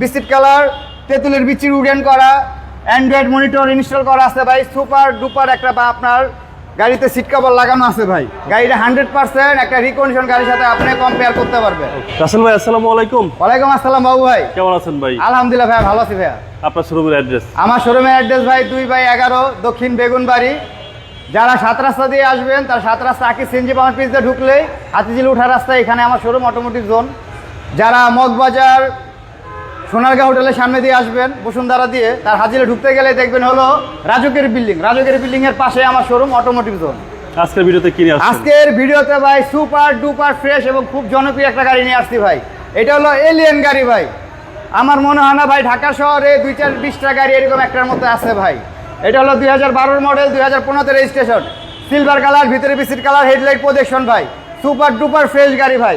Biscuit colour তেঁতুলের বিচির wooden করা অ্যান্ড্রয়েড মনিটর ইনস্টল করা আছে ভাই সুপার ডুপার একটা বা আপনার গাড়িতে সিট কভার লাগানো আছে ভাই। গাড়িটা হান্ড্রেড পার্সেন্ট একটা রিকন্ডিশন গাড়ির সাথে আপনি কম্পেয়ার করতে পারবেন। রাসেল ভাই আসসালামু আলাইকুম। ওয়ালাইকুম আসসালাম বাবু ভাই। কেমন আছেন ভাই? আলহামদুলিল্লাহ ভাই ভালো আছি ভাইয়া। আপনার শোরুমের অ্যাড্রেস আমার শোরুমের অ্যাড্রেস ভাই দুই বাই এগারো দক্ষিণ বেগুনবাড়ি। যারা সাত রাস্তা দিয়ে আসবেন তার সাত রাস্তা আকি সিনজি পাওয়ার পিস দিয়ে ঢুকলেই হাতিঝিল উঠার রাস্তা এখানে আমার শোরুম অটোমোটিভ জোন যারা মগবাজার সোনারগাঁ হোটেলের সামনে দিয়ে আসবেন বসুন্ধরা দিয়ে। তার হাজিরে ঢুকতে গেলে দেখবেন হলো রাজকের বিল্ডিং রাজকের বিল্ডিং এর পাশে আমার শোরুম অটোমোটিভ জোন আজকের ভিডিওতে আসছেন? আজকের ভিডিওতে ভাই সুপার ডুপার ফ্রেশ এবং খুব জনপ্রিয় একটা গাড়ি নিয়ে আসছি ভাই। এটা হলো এলিয়েন গাড়ি ভাই। আমার মনে হয় না ভাই ঢাকা শহরে দুই চার বিশটা গাড়ি এরকম একটার মধ্যে আছে ভাই। এটা হলো দুই হাজার বারোর মডেল দুই হাজার পনেরোতে রেজিস্ট্রেশন সিলভার কালার ভিতরে বিসিট কালার হেডলাইট প্রোজেকশন ভাই। সুপার ডুপার ফ্রেশ গাড়ি ভাই।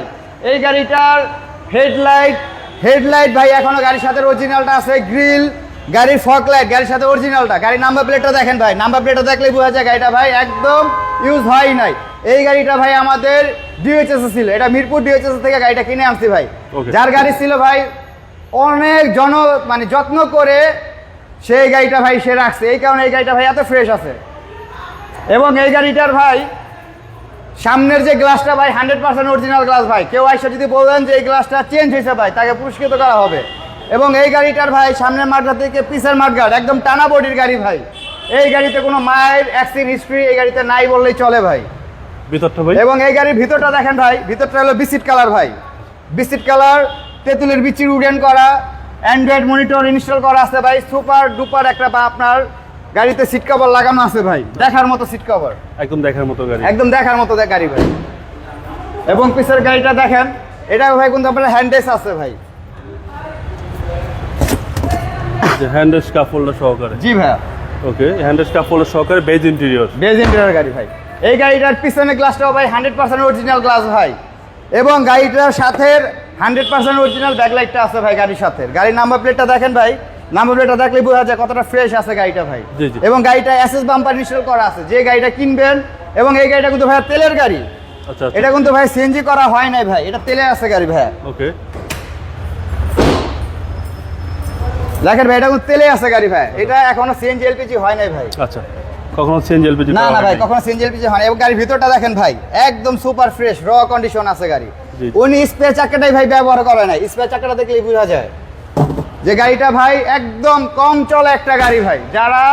এই গাড়িটার হেডলাইট হেডলাইট ভাই এখনও গাড়ির সাথে অরিজিনালটা আছে গ্রিল গাড়ির ফক লাইট গাড়ির সাথে অরিজিনালটা গাড়ির নাম্বার প্লেটটা দেখেন ভাই নাম্বার প্লেটটা দেখলে বোঝা যায় গাড়িটা ভাই একদম ইউজ হয় নাই। এই গাড়িটা ভাই আমাদের ডিএইচএস ছিল এটা মিরপুর ডিএইচএস থেকে গাড়িটা কিনে আনছি ভাই। যার গাড়ি ছিল ভাই অনেক জন মানে যত্ন করে সেই গাড়িটা ভাই সে রাখছে। এই কারণে এই গাড়িটা ভাই এত ফ্রেশ আছে। এবং এই গাড়িটার ভাই সামনের যে গ্লাসটা ভাই হান্ড্রেড পার্সেন্ট অরিজিনাল গ্লাস ভাই কেউ আইসা যদি বলেন যে এই গ্লাসটা চেঞ্জ হয়েছে ভাই তাকে পুরস্কৃত করা হবে। এবং এই গাড়িটার ভাই সামনের মাঠঘাট থেকে পিসের মাঠঘাট একদম টানা বডির গাড়ি ভাই। এই গাড়িতে কোনো মায়ের অ্যাক্সিডেন্ট হিস্ট্রি এই গাড়িতে নাই বললেই চলে ভাই। ভিতরটা ভাই? এবং এই গাড়ির ভিতরটা দেখেন ভাই ভিতরটা হলো বিসিট কালার ভাই। বিসিট কালার তেঁতুলের বিচির উডেন করা অ্যান্ড্রয়েড মনিটর ইনস্টল করা আছে ভাই সুপার ডুপার একটা বা আপনার গাড়িতে সিট কভার লাগানো আছে ভাই। দেখার মতো সিট কভার একদম দেখার মতো গাড়ি। একদম দেখার মতো গাড়ি ভাই। এবং পিছের গাড়িটা দেখেন এটা ভাই কিন্তু আপনার হ্যান্ডেস আছে ভাই। যে হ্যান্ডেল স্কাফোল্ডার সহকারে। জি ভাই ওকে হ্যান্ডেল স্কাফোল্ডার সহকারে বেজ ইন্টেরিয়র বেজ ইন্টেরিয়র গাড়ি ভাই। এই গাড়িটার পিছনে গ্লাসটাও ভাই হান্ড্রেড পার্সেন্ট অরিজিনাল গ্লাস ভাই। এবং গাড়িটার সাথে হান্ড্রেড পার্সেন্ট অরিজিনাল ব্যাকলাইটটা আছে ভাই গাড়ির সাথে। গাড়ির নাম্বার প্লেটটা দেখেন ভাই। নাম্বার প্লেটটা দেখলে বোঝা যায় কতটা ফ্রেশ আছে গাড়িটা ভাই। এবং গাড়িটা এসএস বাম্পার ইনস্টল করা আছে। যে গাড়িটা কিনবেন এবং এই গাড়িটা কিন্তু ভাই তেলের গাড়ি। আচ্ছা এটা কিন্তু ভাই সিএনজি করা হয় নাই ভাই। এটা তেলে আছে গাড়ি ভাই ওকে। দেখেন ভাই এটা কিন্তু তেলে আছে গাড়ি ভাই। এটা এখনও সিএনজি এলপিজি হয় নাই ভাই। আচ্ছা। কখনো চেঞ্জ এলপিজি না না ভাই কখনো সিএনজি এলপিজি হয় না এবং গাড়ির ভিতরটা দেখেন ভাই একদম সুপার ফ্রেশ র কন্ডিশন আছে গাড়ি। উনি স্পেয়ার চাকাটাই ভাই ব্যবহার করে নাই। স্পেয়ার চাকাটা দেখলেই বোঝা যায়। যে গাড়িটা ভাই একদম কম চলে একটা গাড়ি ভাই। যারা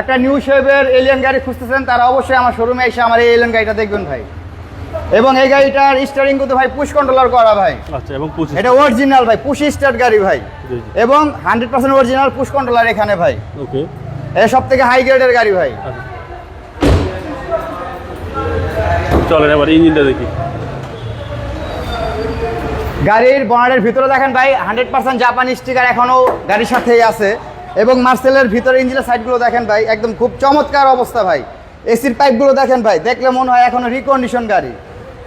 একটা নিউ শেপের এলিয়ান গাড়ি খুঁজতেছেন তারা অবশ্যই আমার শোরুমে এসে আমার এই এলিয়ান গাড়িটা দেখবেন ভাই। এবং এই গাড়িটার স্টারিং কিন্তু ভাই পুশ কন্ট্রোলার করা ভাই। আচ্ছা এবং পঁচিশ এটা অরিজিনাল ভাই পুশ স্টার্ট গাড়ি ভাই। এবং hundred percent original push controller এখানে ভাই। ওকে এটা সব থেকে হাই গ্রেডের গাড়ি ভাই। চলেন এবার ইঞ্জিনটা দেখি। গাড়ির বনারের ভিতরে দেখেন ভাই হান্ড্রেড পার্সেন্ট জাপানি স্টিকার এখনও গাড়ির সাথেই আছে। এবং মার্সেলের ভিতরে ইঞ্জিনের সাইডগুলো দেখেন ভাই একদম খুব চমৎকার অবস্থা ভাই। এসির পাইপগুলো দেখেন ভাই দেখলে মনে হয় এখনও রিকন্ডিশন গাড়ি।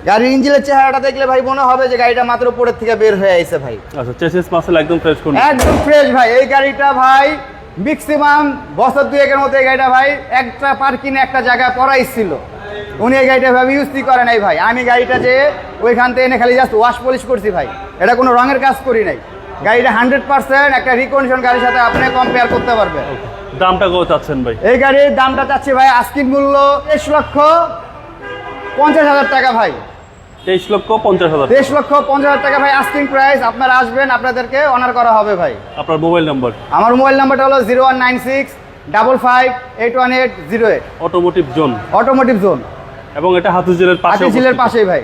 গাড়ির ইঞ্জিনের চেহারাটা দেখলে ভাই মনে হবে যে গাড়িটা মাত্র উপরের থেকে বের হয়ে আইছে ভাই। আচ্ছা চেসিস একদম ফ্রেশ কোন? একদম ফ্রেশ ভাই এই গাড়িটা ভাই ম্যাক্সিমাম বছর দুয়েকের মধ্যে এই গাড়িটা ভাই একটা পার্কিং একটা জায়গায় পড়াই ছিল। উনি এই গাড়িটা ভাবে ইউজ করে নাই ভাই। আমি গাড়িটা যে ওইখান থেকে এনে খালি জাস্ট ওয়াশ পলিশ করছি ভাই। এটা কোনো রঙের কাজ করি নাই। গাড়িটা হান্ড্রেড পার্সেন্ট একটা রিকন্ডিশন গাড়ির সাথে আপনি কম্পেয়ার করতে পারবেন। দামটা কত চাচ্ছেন ভাই? এই গাড়ির দামটা চাচ্ছি ভাই আজকির মূল্য তেইশ লক্ষ পঞ্চাশ হাজার টাকা ভাই। তেইশ লক্ষ পঞ্চাশ হাজার তেইশ লক্ষ পঞ্চাশ হাজার টাকা ভাই আস্কিং প্রাইস আপনারা আসবেন আপনাদেরকে অনার করা হবে ভাই। আপনার মোবাইল নাম্বার আমার মোবাইল নাম্বারটা হলো zero one nine six double five eight one eight zero eight automotive zone automotive zone এবং এটা হাতিঝিলের পাশে হাতিঝিলের। পাশেই ভাই।